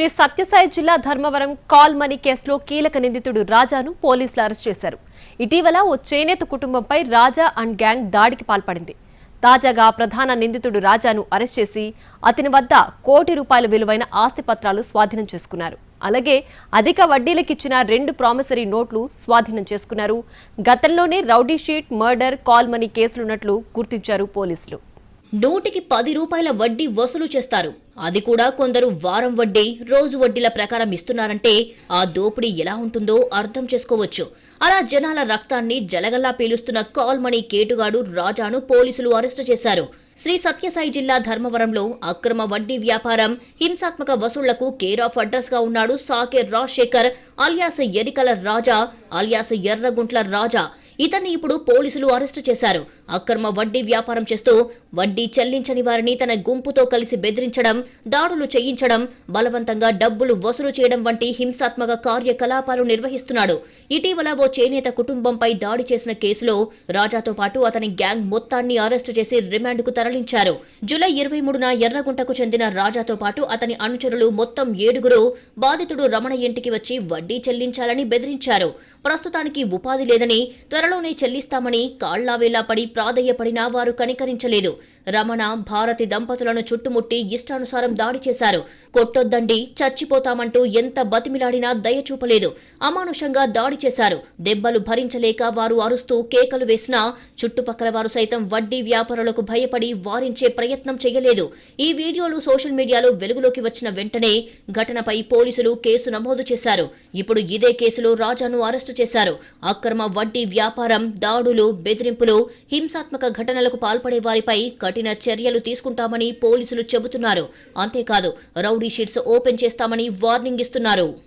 శ్రీ సత్యసాయి జిల్లా Dharmavaram call money కేసులో కీలక నిందితుడు రాజాను పోలీసులు అరెస్ట్ చేశారు. ఇటీవల ఓ చేనేత కుటుంబంపై రాజా అండ్ గ్యాంగ్ దాడికి పాల్పడింది. తాజాగా ప్రధాన నిందితుడు రాజాను అరెస్ట్ చేసి అతని వద్ద కోటి రూపాయల విలువైన ఆస్తి పత్రాలు స్వాధీనం చేసుకున్నారు. అలాగే అధిక వడ్డీలకిచ్చిన రెండు ప్రామిసరీ నోట్లు స్వాధీనం చేసుకున్నారు. గతంలోనే rowdy sheet murder call money కేసులున్నట్లు గుర్తించారు పోలీసులు. నూటికి పది రూపాయల వడ్డీ వసూలు చేస్తారు. అది కూడా కొందరు వారం వడ్డీ రోజు వడ్డీల ప్రకారం ఇస్తున్నారంటే ఆ దోపిడీ ఎలా ఉంటుందో అర్థం చేసుకోవచ్చు. అలా జనాల రక్తాన్ని జలగల్లా పీలుస్తున్న కాల్మణి కేటుగాడు రాజాను పోలీసులు అరెస్టు చేశారు. శ్రీ సత్యసాయి జిల్లా ధర్మవరంలో అక్రమ వడ్డీ వ్యాపారం హింసాత్మక వసూళ్ళకు కేర్ ఆఫ్ అడ్రస్గా ఉన్నాడు సాకేర్ రాజశేఖర్ అలియాస్ ఎరికల రాజా అలియాస్ ఎర్రగుంట్ల రాజా. ఇతన్ని ఇప్పుడు పోలీసులు అరెస్టు చేశారు. అక్రమ వడ్డీ వ్యాపారం చేస్తూ వడ్డీ చెల్లించని వారిని తన గుంపుతో కలిసి బెదిరించడం దాడులు చేయించడం బలవంతంగా డబ్బులు వసూలు చేయడం వంటి హింసాత్మక కార్యకలాపాలు నిర్వహిస్తున్నాడు. ఇటీవల ఓ చేనేత కుటుంబంపై దాడి చేసిన కేసులో రాజాతో పాటు అతని గ్యాంగ్ మొత్తాన్ని అరెస్టు చేసి రిమాండ్కు తరలించారు. జూలై ఇరవై మూడున ఎర్రగుంటకు చెందిన రాజాతో పాటు అతని అనుచరులు మొత్తం ఏడుగురు బాధితుడు రమణ ఇంటికి వచ్చి వడ్డీ చెల్లించాలని బెదిరించారు. ప్రస్తుతానికి ఉపాధి లేదని త్వరలోనే చెల్లిస్తామని కాళ్ళావేలా పడి ప్రాధేయపడినా వారు కనికరించలేదు. రమణ భారతి దంపతులను చుట్టుముట్టి ఇష్టానుసారం దాడి చేశారు. కొట్టొద్దండి చచ్చిపోతామంటూ ఎంత బతిమిలాడినా దయ చూపలేదు. అమానుషంగా దాడి చేశారు. దెబ్బలు భరించలేక వారు అరుస్తూ కేకలు వేసినా చుట్టుపక్కల వారు సైతం వడ్డీ వ్యాపారులకు భయపడి వారించే ప్రయత్నం చేయలేదు. ఈ వీడియోలు సోషల్ మీడియాలో వెలుగులోకి వచ్చిన వెంటనే ఘటనపై పోలీసులు కేసు నమోదు చేశారు. ఇప్పుడు ఇదే కేసులో రాజాను అరెస్టు చేశారు. అక్రమ వడ్డీ వ్యాపారం దాడులు బెదిరింపులు హింసాత్మక ఘటనలకు పాల్పడే వారిపై కఠిన చర్యలు తీసుకుంటామని పోలీసులు చెబుతున్నారు. అంతేకాదు రౌడీ షీట్స్ ఓపెన్ చేస్తామని వార్నింగ్ ఇస్తున్నారు.